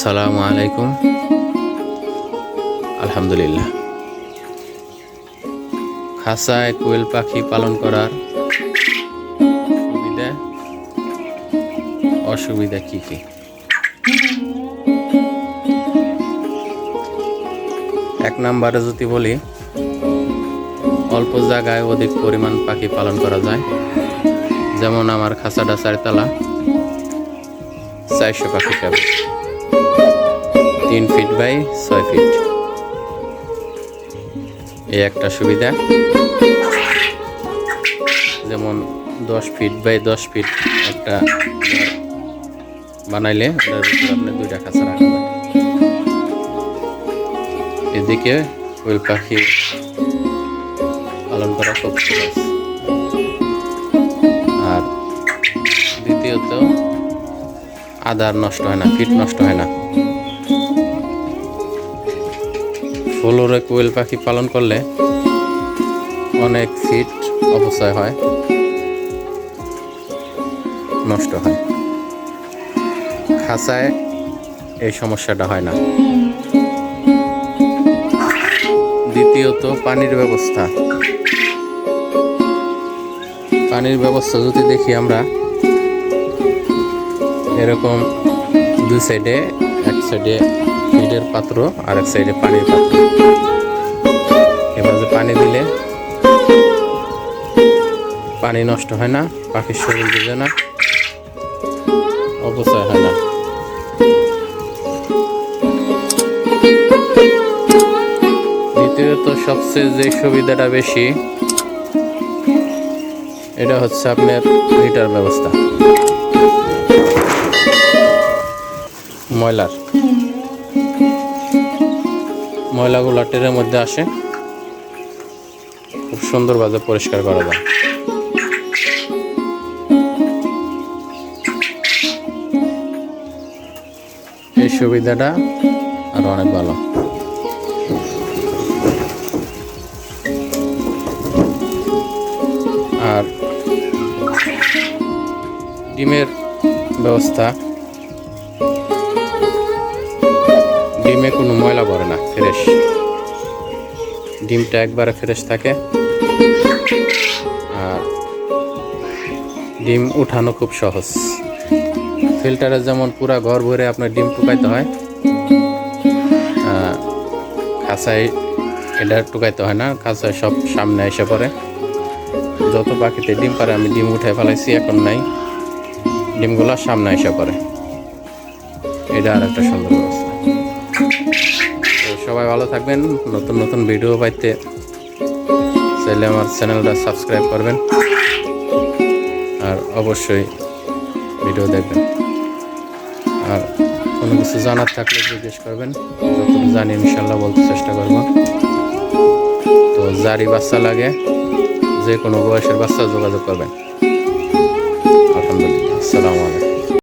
সালামু আলাইকুম। আলহামদুলিল্লাহ। খাসায় কোয়েল পাখি পালন করার সুবিধা, অসুবিধা কি কি? এক নম্বরে যদি বলি, অল্প জায়গায় অধিক পরিমাণ পাখি পালন করা যায়। যেমন আমার খাসাটা চারতলা চারশো পাখি পাবে তিন ফিট বাই ছয় ফিট এই একটা সুবিধা। যেমন দশ ফিট বাই দশ ফিট একটা বানাইলে ওটার আপনি দুইটা খাঁচা রাখা যায়। এদিকে কোয়েল পাখি পালন করা খুব আর দ্বিতীয়ত, আদার নষ্ট হয় না ফিট নষ্ট হয় না। ফ্লোরে কোয়েল পাখি পালন করলে অনেক ফিট অপচয় হয়। নষ্ট হয়। খাঁচায় এই সমস্যাটা হয় না। দ্বিতীয়ত, পানির ব্যবস্থা। পানির ব্যবস্থা যদি দেখি আমরা, এরকম দুই সাইডে, এক সাইডে ফিডের পাত্র আর এক সাইডে পানির পাত্র। এভাবে পানি দিলে, পানি নষ্ট হয় না পাখির শরীর ভিজে না, অপচয় হয় না। দ্বিতীয়ত সবচেয়ে যে সুবিধাটা বেশি, এটা হচ্ছে আপনার হিটার ব্যবস্থা। ময়লার। ময়লাগুলো টেরের মধ্যে আসে। খুব সুন্দরভাবে পরিষ্কার করা যায়। এই সুবিধাটা আরও অনেক ভালো। আর ডিমের ব্যবস্থা ডিমে কোনো ময়লা পড়ে না, ফ্রেশ। ডিমটা একবারে ফ্রেশ থাকে। আর ডিম উঠানো খুব সহজ। ফিল্টারে যেমন পুরা ঘর ভরে আপনার ডিম টুকাইতে হয় খাঁচায় এটা টুকাইতে হয় না খাঁচায় সব সামনে এসে পড়ে। যত পাখিতে ডিম পারে, আমি ডিম উঠে ফেলাইছি, এখন নাই। ডিমগুলো সামনে এসে পড়ে। এটা আর একটা সুন্দর ব্যবস্থা সবাই ভালো থাকবেন। নতুন নতুন ভিডিও পাইতে চাইলে আমার চ্যানেলটা সাবস্ক্রাইব করবেন। আর অবশ্যই ভিডিও দেখবেন। আর কোনো কিছু জানার থাকলে জিজ্ঞেস করবেন। যতটুকু জানি ইনশাল্লাহ বলতে চেষ্টা করব। তো যারই বাচ্চা লাগে, যে কোনো বয়সের বাচ্চা যোগাযোগ করবেন। আলহামদুলিল্লাহ। আসসালামু আলাইকুম।